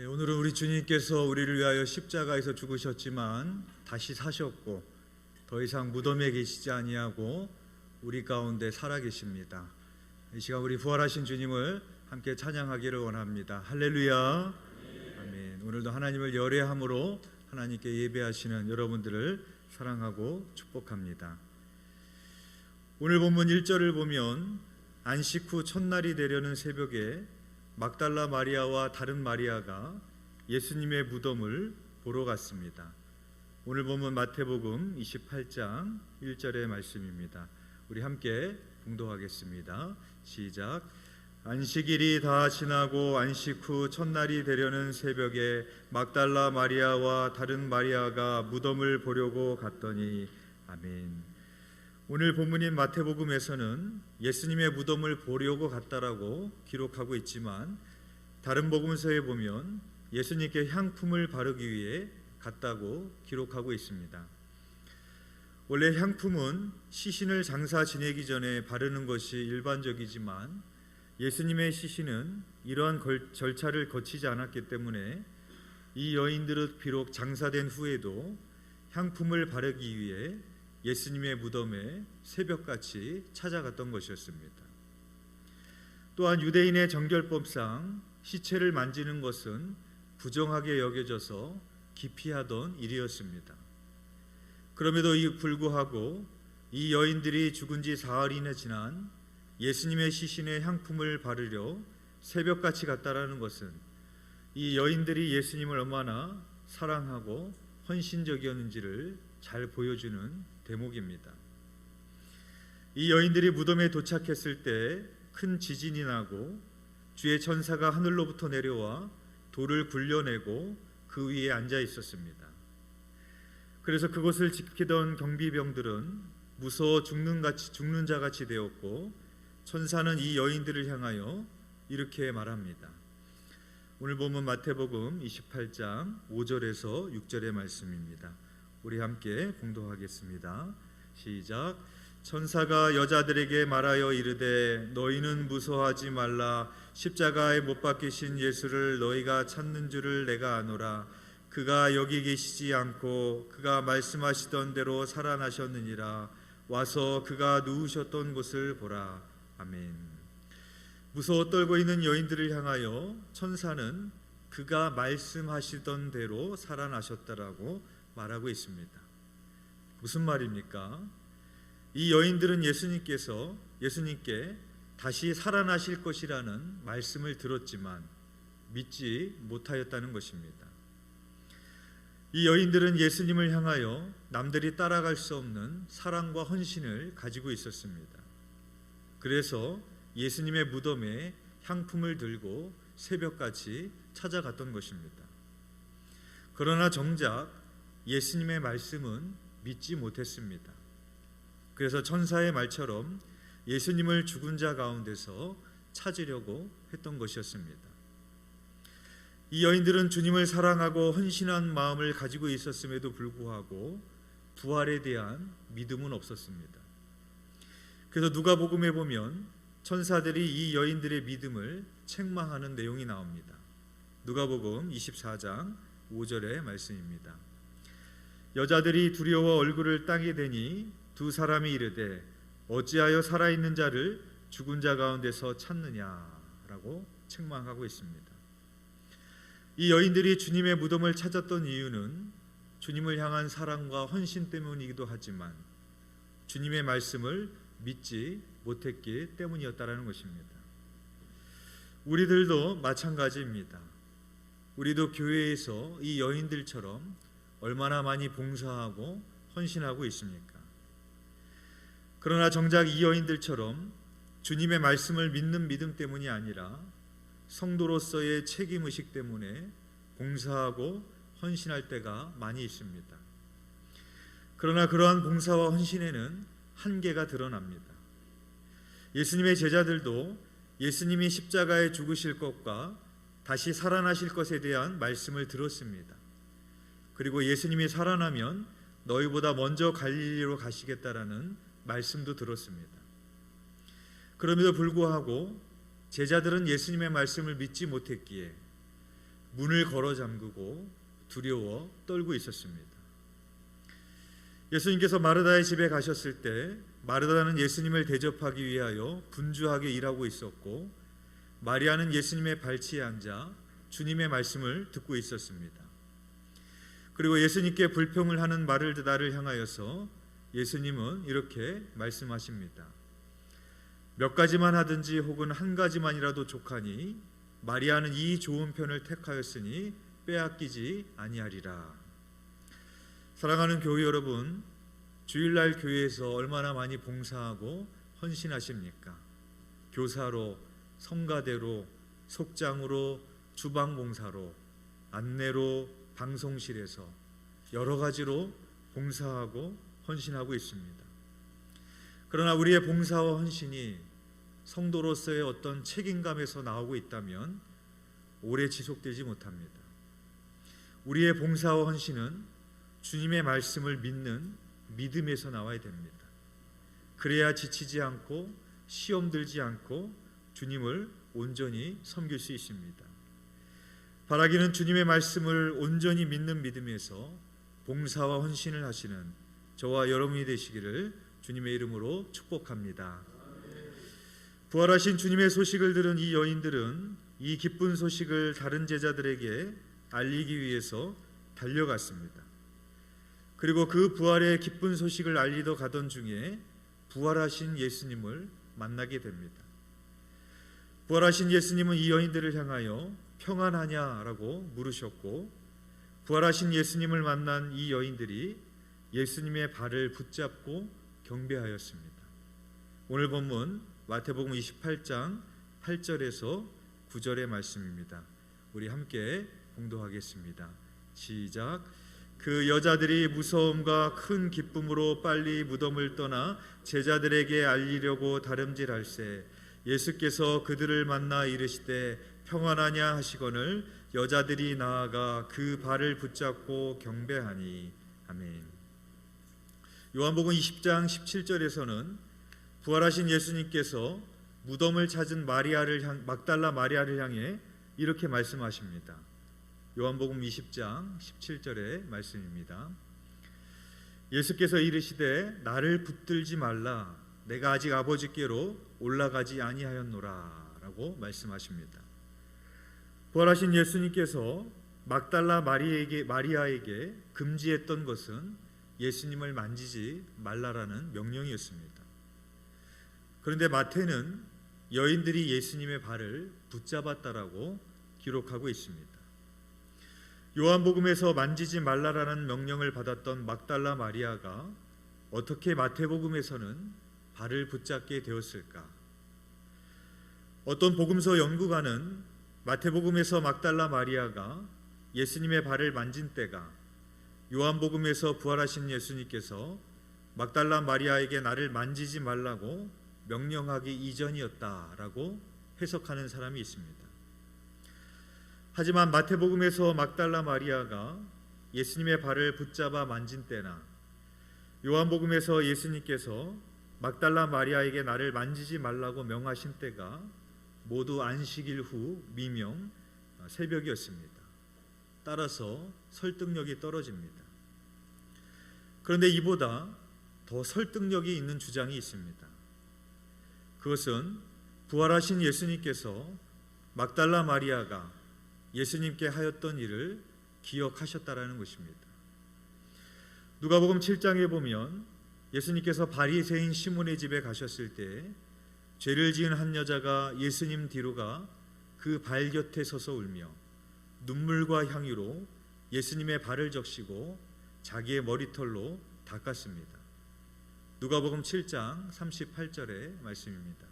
예, 오늘은 우리 주님께서 우리를 위하여 십자가에서 죽으셨지만 다시 사셨고 더 이상 무덤에 계시지 아니하고 우리 가운데 살아 계십니다. 이 시간 우리 부활하신 주님을 함께 찬양하기를 원합니다. 할렐루야. 아멘. 오늘도 하나님을 열애함으로 하나님께 예배하시는 여러분들을 사랑하고 축복합니다. 오늘 본문 1절을 보면 안식 후 첫날이 되려는 새벽에 막달라 마리아와 다른 마리아가 예수님의 무덤을 보러 갔습니다. 오늘 보면 마태복음 28장 1절의 말씀입니다. 우리 함께 봉독하겠습니다. 시작. 안식일이 다 지나고 안식 후 첫날이 되려는 새벽에 막달라 마리아와 다른 마리아가 무덤을 보려고 갔더니 아멘. 오늘 본문인 마태복음에서는 예수님의 무덤을 보려고 갔다라고 기록하고 있지만 다른 복음서에 보면 예수님께 향품을 바르기 위해 갔다고 기록하고 있습니다. 원래 향품은 시신을 장사 지내기 전에 바르는 것이 일반적이지만 예수님의 시신은 이러한 절차를 거치지 않았기 때문에 이 여인들은 비록 장사된 후에도 향품을 바르기 위해 예수님의 무덤에 새벽같이 찾아갔던 것이었습니다. 또한 유대인의 정결법상 시체를 만지는 것은 부정하게 여겨져서 기피하던 일이었습니다. 그럼에도 불구하고 이 여인들이 죽은 지 사흘이나 지난 예수님의 시신에 향품을 바르려 새벽같이 갔다라는 것은 이 여인들이 예수님을 얼마나 사랑하고 헌신적이었는지를 잘 보여주는 대목입니다. 이 여인들이 무덤에 도착했을 때 큰 지진이 나고 주의 천사가 하늘로부터 내려와 돌을 굴려내고 그 위에 앉아 있었습니다. 그래서 그곳을 지키던 경비병들은 무서워 죽는 같이 죽는 자 같이 되었고 천사는 이 여인들을 향하여 이렇게 말합니다. 오늘 보면 마태복음 28장 5절에서 6절의 말씀입니다. 우리 함께 공독하겠습니다. 시작. 천사가 여자들에게 말하여 이르되 너희는 무서워하지 말라. 십자가에 못 박히신 예수를 너희가 찾는 줄을 내가 아노라. 그가 여기 계시지 않고 그가 말씀하시던 대로 살아나셨느니라. 와서 그가 누우셨던 곳을 보라. 아멘. 무서워 떨고 있는 여인들을 향하여 천사는 그가 말씀하시던 대로 살아나셨다라고 말하고 있습니다. 무슨 말입니까? 이 여인들은 예수님께서 예수님께 다시 살아나실 것이라는 말씀을 들었지만 믿지 못하였다는 것입니다. 이 여인들은 예수님을 향하여 남들이 따라갈 수 없는 사랑과 헌신을 가지고 있었습니다. 그래서 예수님의 무덤에 향품을 들고 새벽같이 찾아갔던 것입니다. 그러나 정작 예수님의 말씀은 믿지 못했습니다. 그래서 천사의 말처럼 예수님을 죽은 자 가운데서 찾으려고 했던 것이었습니다. 이 여인들은 주님을 사랑하고 헌신한 마음을 가지고 있었음에도 불구하고 부활에 대한 믿음은 없었습니다. 그래서 누가복음에 보면 천사들이 이 여인들의 믿음을 책망하는 내용이 나옵니다. 누가복음 24장 5절의 말씀입니다. 여자들이 두려워 얼굴을 땅에 대니 두 사람이 이르되 어찌하여 살아있는 자를 죽은 자 가운데서 찾느냐라고 책망하고 있습니다. 이 여인들이 주님의 무덤을 찾았던 이유는 주님을 향한 사랑과 헌신 때문이기도 하지만 주님의 말씀을 믿지 못했기 때문이었다라는 것입니다. 우리들도 마찬가지입니다. 우리도 교회에서 이 여인들처럼 얼마나 많이 봉사하고 헌신하고 있습니까? 그러나 정작 이 여인들처럼 주님의 말씀을 믿는 믿음 때문이 아니라 성도로서의 책임 의식 때문에 봉사하고 헌신할 때가 많이 있습니다. 그러나 그러한 봉사와 헌신에는 한계가 드러납니다. 예수님의 제자들도 예수님이 십자가에 죽으실 것과 다시 살아나실 것에 대한 말씀을 들었습니다. 그리고 예수님이 살아나면 너희보다 먼저 갈릴리로 가시겠다라는 말씀도 들었습니다. 그럼에도 불구하고 제자들은 예수님의 말씀을 믿지 못했기에 문을 걸어 잠그고 두려워 떨고 있었습니다. 예수님께서 마르다의 집에 가셨을 때 마르다는 예수님을 대접하기 위하여 분주하게 일하고 있었고 마리아는 예수님의 발치에 앉아 주님의 말씀을 듣고 있었습니다. 그리고 예수님께 불평을 하는 마르다를 향하여서 예수님은 이렇게 말씀하십니다. 몇 가지만 하든지 혹은 한 가지만이라도 족하니 마리아는 이 좋은 편을 택하였으니 빼앗기지 아니하리라. 사랑하는 교회 여러분, 주일날 교회에서 얼마나 많이 봉사하고 헌신하십니까? 교사로, 성가대로, 속장으로, 주방 봉사로, 안내로, 방송실에서 여러 가지로 봉사하고 헌신하고 있습니다. 그러나 우리의 봉사와 헌신이 성도로서의 어떤 책임감에서 나오고 있다면 오래 지속되지 못합니다. 우리의 봉사와 헌신은 주님의 말씀을 믿는 믿음에서 나와야 됩니다. 그래야 지치지 않고 시험 들지 않고 주님을 온전히 섬길 수 있습니다. 바라기는 주님의 말씀을 온전히 믿는 믿음에서 봉사와 헌신을 하시는 저와 여러분이 되시기를 주님의 이름으로 축복합니다. 부활하신 주님의 소식을 들은 이 여인들은 이 기쁜 소식을 다른 제자들에게 알리기 위해서 달려갔습니다. 그리고 그 부활의 기쁜 소식을 알리러 가던 중에 부활하신 예수님을 만나게 됩니다. 부활하신 예수님은 이 여인들을 향하여 평안하냐라고 물으셨고 부활하신 예수님을 만난 이 여인들이 예수님의 발을 붙잡고 경배하였습니다. 오늘 본문 마태복음 28장 8절에서 9절의 말씀입니다. 우리 함께 공도하겠습니다. 시작. 그 여자들이 무서움과 큰 기쁨으로 빨리 무덤을 떠나 제자들에게 알리려고 다름질할세 예수께서 그들을 만나 이르시되 평안하냐 하시거늘 여자들이 나아가 그 발을 붙잡고 경배하니 아멘. 요한복음 20장 17절에서는 부활하신 예수님께서 무덤을 찾은 마리아를 향 막달라 마리아를 향해 이렇게 말씀하십니다. 요한복음 20장 17절의 말씀입니다. 예수께서 이르시되 나를 붙들지 말라 내가 아직 아버지께로 올라가지 아니하였노라라고 말씀하십니다. 부활하신 예수님께서 막달라 마리에게 마리아에게 금지했던 것은 예수님을 만지지 말라라는 명령이었습니다. 그런데 마태는 여인들이 예수님의 발을 붙잡았다라고 기록하고 있습니다. 요한복음에서 만지지 말라라는 명령을 받았던 막달라 마리아가 어떻게 마태복음에서는 발을 붙잡게 되었을까? 어떤 복음서 연구가는 마태복음에서 막달라 마리아가 예수님의 발을 만진 때가 요한복음에서 부활하신 예수님께서 막달라 마리아에게 나를 만지지 말라고 명령하기 이전이었다라고 해석하는 사람이 있습니다. 하지만 마태복음에서 막달라 마리아가 예수님의 발을 붙잡아 만진 때나 요한복음에서 예수님께서 막달라 마리아에게 나를 만지지 말라고 명하신 때가 모두 안식일 후 미명 새벽이었습니다. 따라서 설득력이 떨어집니다. 그런데 이보다 더 설득력이 있는 주장이 있습니다. 그것은 부활하신 예수님께서 막달라 마리아가 예수님께 하였던 일을 기억하셨다라는 것입니다. 누가복음 7장에 보면 예수님께서 바리새인 시몬의 집에 가셨을 때 죄를 지은 한 여자가 예수님 뒤로 가 그 발 곁에 서서 울며 눈물과 향유로 예수님의 발을 적시고 자기의 머리털로 닦았습니다. 누가복음 7장 38절의 말씀입니다.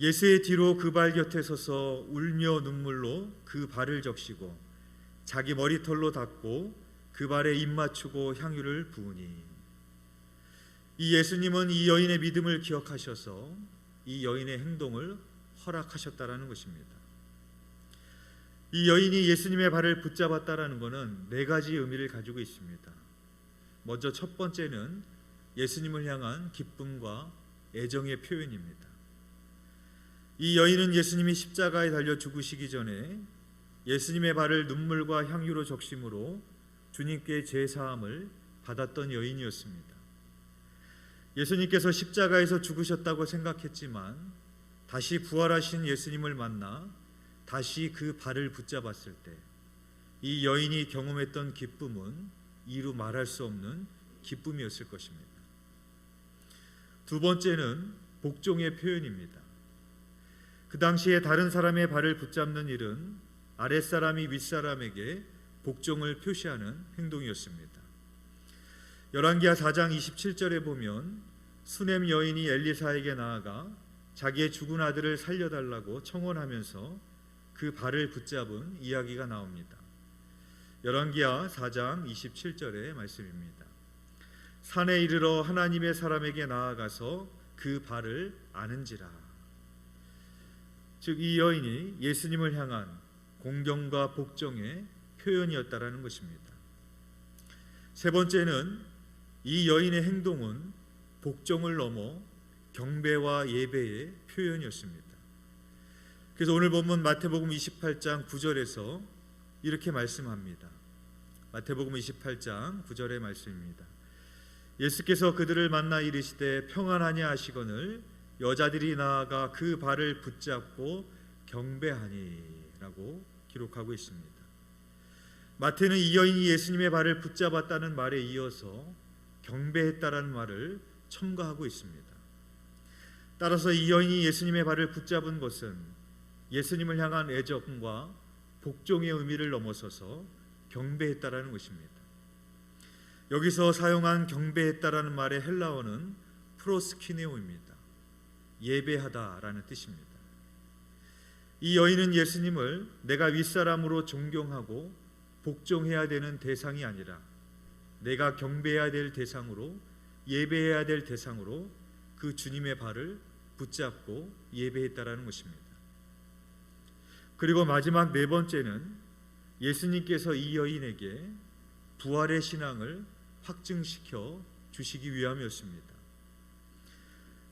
예수의 뒤로 그 발 곁에 서서 울며 눈물로 그 발을 적시고 자기 머리털로 닦고 그 발에 입 맞추고 향유를 부으니 이 예수님은 이 여인의 믿음을 기억하셔서 이 여인의 행동을 허락하셨다라는 것입니다. 이 여인이 예수님의 발을 붙잡았다라는 것은 네 가지 의미를 가지고 있습니다. 먼저 첫 번째는 예수님을 향한 기쁨과 애정의 표현입니다. 이 여인은 예수님이 십자가에 달려 죽으시기 전에 예수님의 발을 눈물과 향유로 적심으로 주님께 제사함을 받았던 여인이었습니다. 예수님께서 십자가에서 죽으셨다고 생각했지만 다시 부활하신 예수님을 만나 다시 그 발을 붙잡았을 때 이 여인이 경험했던 기쁨은 이루 말할 수 없는 기쁨이었을 것입니다. 두 번째는 복종의 표현입니다. 그 당시에 다른 사람의 발을 붙잡는 일은 아랫사람이 윗사람에게 복종을 표시하는 행동이었습니다. 열왕기하 4장 27절에 보면 수넴 여인이 엘리사에게 나아가 자기의 죽은 아들을 살려달라고 청원하면서 그 발을 붙잡은 이야기가 나옵니다. 열왕기하 4장 27절의 말씀입니다. 산에 이르러 하나님의 사람에게 나아가서 그 발을 아는지라. 즉 이 여인이 예수님을 향한 공경과 복종의 표현이었다라는 것입니다. 세 번째는 이 여인의 행동은 복종을 넘어 경배와 예배의 표현이었습니다. 그래서 오늘 본문 마태복음 28장 9절에서 이렇게 말씀합니다. 마태복음 28장 9절의 말씀입니다. 예수께서 그들을 만나 이르시되 평안하냐 하시거늘 여자들이 나아가 그 발을 붙잡고 경배하니라고 기록하고 있습니다. 마태는 이 여인이 예수님의 발을 붙잡았다는 말에 이어서 경배했다라는 말을 첨가하고 있습니다. 따라서 이 여인이 예수님의 발을 붙잡은 것은 예수님을 향한 애정과 복종의 의미를 넘어서서 경배했다라는 것입니다. 여기서 사용한 경배했다라는 말의 헬라어는 프로스키네오입니다. 예배하다라는 뜻입니다. 이 여인은 예수님을 내가 윗사람으로 존경하고 복종해야 되는 대상이 아니라 내가 경배해야 될 대상으로 예배해야 될 대상으로 그 주님의 발을 붙잡고 예배했다라는 것입니다. 그리고 마지막 네 번째는 예수님께서 이 여인에게 부활의 신앙을 확증시켜 주시기 위함이었습니다.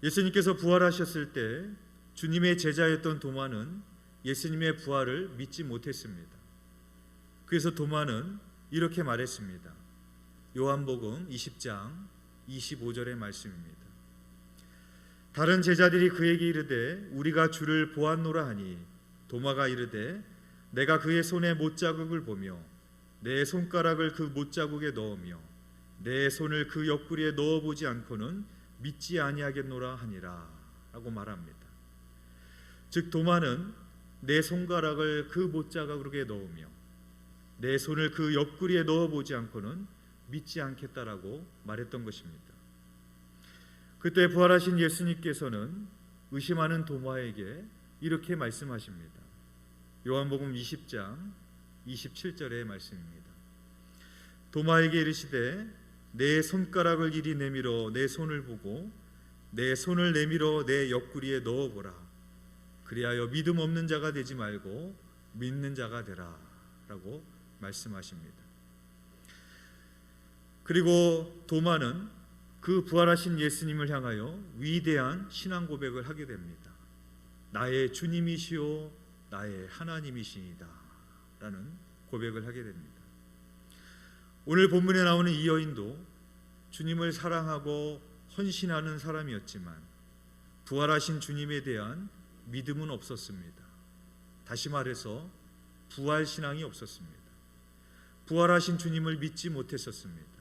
예수님께서 부활하셨을 때 주님의 제자였던 도마는 예수님의 부활을 믿지 못했습니다. 그래서 도마는 이렇게 말했습니다. 요한복음 20장 25절의 말씀입니다. 다른 제자들이 그에게 이르되 우리가 주를 보았노라 하니 도마가 이르되 내가 그의 손에 못자국을 보며 내 손가락을 그 못자국에 넣으며 내 손을 그 옆구리에 넣어 보지 않고는 믿지 아니하겠노라 하니라 라고 말합니다. 즉 도마는 내 손가락을 그 못자국에 넣으며 내 손을 그 옆구리에 넣어 보지 않고는 믿지 않겠다라고 말했던 것입니다. 그때 부활하신 예수님께서는 의심하는 도마에게 이렇게 말씀하십니다. 요한복음 20장 27절의 말씀입니다. 도마에게 이르시되 내 손가락을 이리 내밀어 내 손을 보고 내 손을 내밀어 내 옆구리에 넣어 보라. 그리하여 믿음 없는 자가 되지 말고 믿는 자가 되라라고 말씀하십니다. 그리고 도마는 그 부활하신 예수님을 향하여 위대한 신앙 고백을 하게 됩니다. 나의 주님이시오 나의 하나님이시니다 라는 고백을 하게 됩니다. 오늘 본문에 나오는 이 여인도 주님을 사랑하고 헌신하는 사람이었지만 부활하신 주님에 대한 믿음은 없었습니다. 다시 말해서 부활 신앙이 없었습니다. 부활하신 주님을 믿지 못했었습니다.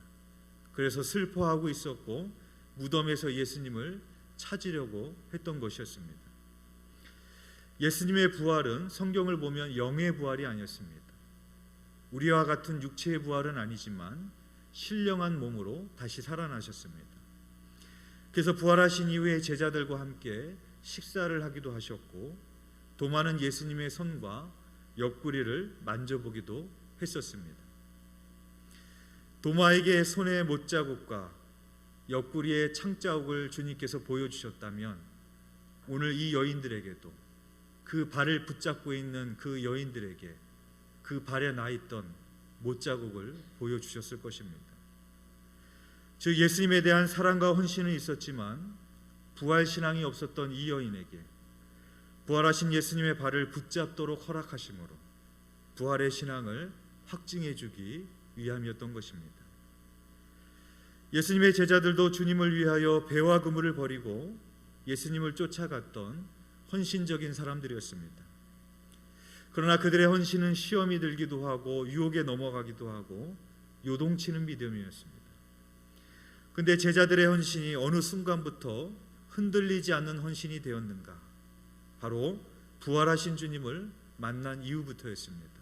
그래서 슬퍼하고 있었고 무덤에서 예수님을 찾으려고 했던 것이었습니다. 예수님의 부활은 성경을 보면 영의 부활이 아니었습니다. 우리와 같은 육체의 부활은 아니지만 신령한 몸으로 다시 살아나셨습니다. 그래서 부활하신 이후에 제자들과 함께 식사를 하기도 하셨고 도마는 예수님의 손과 옆구리를 만져보기도 했었습니다. 도마에게 손의 못자국과 옆구리의 창자국을 주님께서 보여주셨다면 오늘 이 여인들에게도 그 발을 붙잡고 있는 그 여인들에게 그 발에 나 있던 못자국을 보여주셨을 것입니다. 즉 예수님에 대한 사랑과 헌신은 있었지만 부활 신앙이 없었던 이 여인에게 부활하신 예수님의 발을 붙잡도록 허락하심으로 부활의 신앙을 확증해 주기 위함이었던 것입니다. 예수님의 제자들도 주님을 위하여 배와 그물을 버리고 예수님을 쫓아갔던 헌신적인 사람들이었습니다. 그러나 그들의 헌신은 시험이 들기도 하고 유혹에 넘어가기도 하고 요동치는 믿음이었습니다. 근데 제자들의 헌신이 어느 순간부터 흔들리지 않는 헌신이 되었는가? 바로 부활하신 주님을 만난 이후부터였습니다.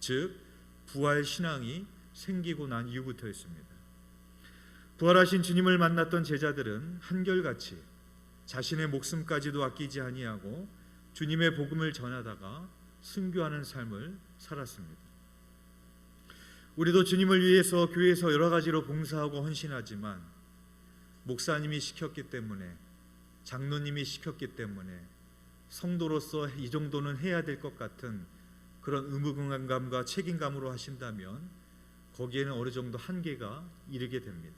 즉 부활 신앙이 생기고 난 이후부터였습니다. 부활하신 주님을 만났던 제자들은 한결같이 자신의 목숨까지도 아끼지 아니하고 주님의 복음을 전하다가 순교하는 삶을 살았습니다. 우리도 주님을 위해서 교회에서 여러 가지로 봉사하고 헌신하지만 목사님이 시켰기 때문에 장로님이 시켰기 때문에 성도로서 이 정도는 해야 될 것 같은 그런 의무감과 책임감으로 하신다면 거기에는 어느 정도 한계가 이르게 됩니다.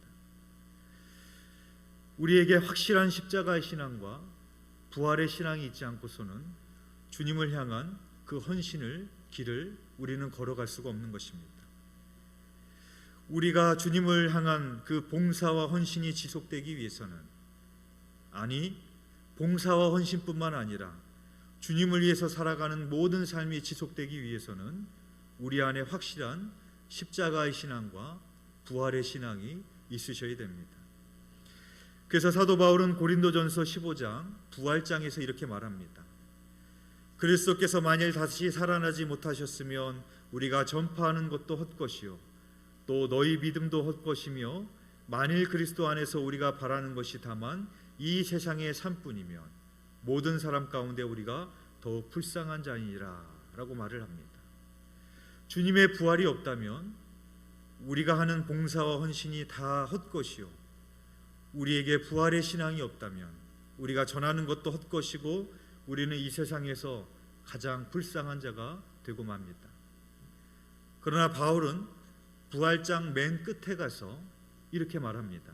우리에게 확실한 십자가의 신앙과 부활의 신앙이 있지 않고서는 주님을 향한 그 헌신을 길을 우리는 걸어갈 수가 없는 것입니다. 우리가 주님을 향한 그 봉사와 헌신이 지속되기 위해서는 아니 봉사와 헌신뿐만 아니라 주님을 위해서 살아가는 모든 삶이 지속되기 위해서는 우리 안에 확실한 십자가의 신앙과 부활의 신앙이 있으셔야 됩니다. 그래서 사도 바울은 고린도전서 15장 부활장에서 이렇게 말합니다. 그리스도께서 만일 다시 살아나지 못하셨으면 우리가 전파하는 것도 헛것이요 또 너희 믿음도 헛것이며 만일 그리스도 안에서 우리가 바라는 것이 다만 이 세상의 삶뿐이면 모든 사람 가운데 우리가 더욱 불쌍한 자이니라라고 말을 합니다. 주님의 부활이 없다면 우리가 하는 봉사와 헌신이 다 헛것이요 우리에게 부활의 신앙이 없다면 우리가 전하는 것도 헛것이고 우리는 이 세상에서 가장 불쌍한 자가 되고 맙니다. 그러나 바울은 부활장 맨 끝에 가서 이렇게 말합니다.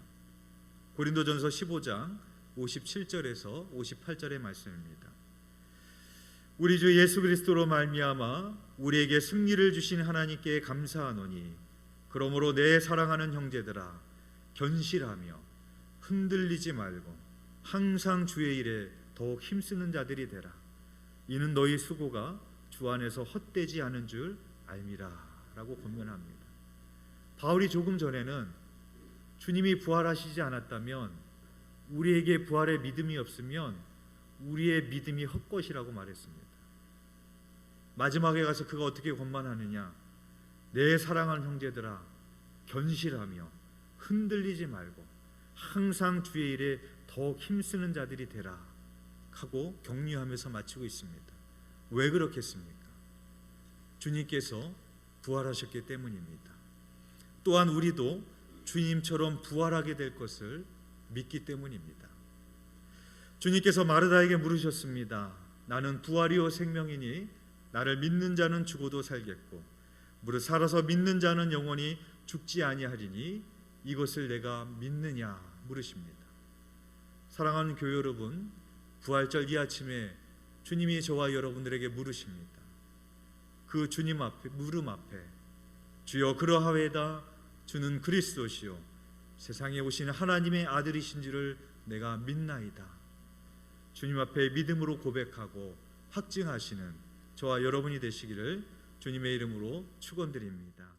고린도전서 15장 57절에서 58절의 말씀입니다. 우리 주 예수 그리스도로 말미암아 우리에게 승리를 주신 하나님께 감사하노니 그러므로 내 사랑하는 형제들아 견실하며 흔들리지 말고 항상 주의 일에 더욱 힘쓰는 자들이 되라. 이는 너희 수고가 주 안에서 헛되지 않은 줄 알미라라고 권면합니다. 바울이 조금 전에는 주님이 부활하시지 않았다면 우리에게 부활의 믿음이 없으면 우리의 믿음이 헛것이라고 말했습니다. 마지막에 가서 그가 어떻게 권만하느냐? 내 사랑하는 형제들아 견실하며 흔들리지 말고 항상 주의 일에 더 힘쓰는 자들이 되라 하고 격려하면서 마치고 있습니다. 왜 그렇겠습니까? 주님께서 부활하셨기 때문입니다. 또한 우리도 주님처럼 부활하게 될 것을 믿기 때문입니다. 주님께서 마르다에게 물으셨습니다. 나는 부활이요 생명이니 나를 믿는 자는 죽어도 살겠고 무릇 살아서 믿는 자는 영원히 죽지 아니하리니 이것을 내가 믿느냐 물으십니다. 사랑하는 교회 여러분, 부활절 이 아침에 주님이 저와 여러분들에게 물으십니다. 그 주님 앞에 물음 앞에 주여 그러하외다 주는 그리스도시요 세상에 오신 하나님의 아들이신 줄을 내가 믿나이다. 주님 앞에 믿음으로 고백하고 확증하시는 저와 여러분이 되시기를 주님의 이름으로 축원드립니다.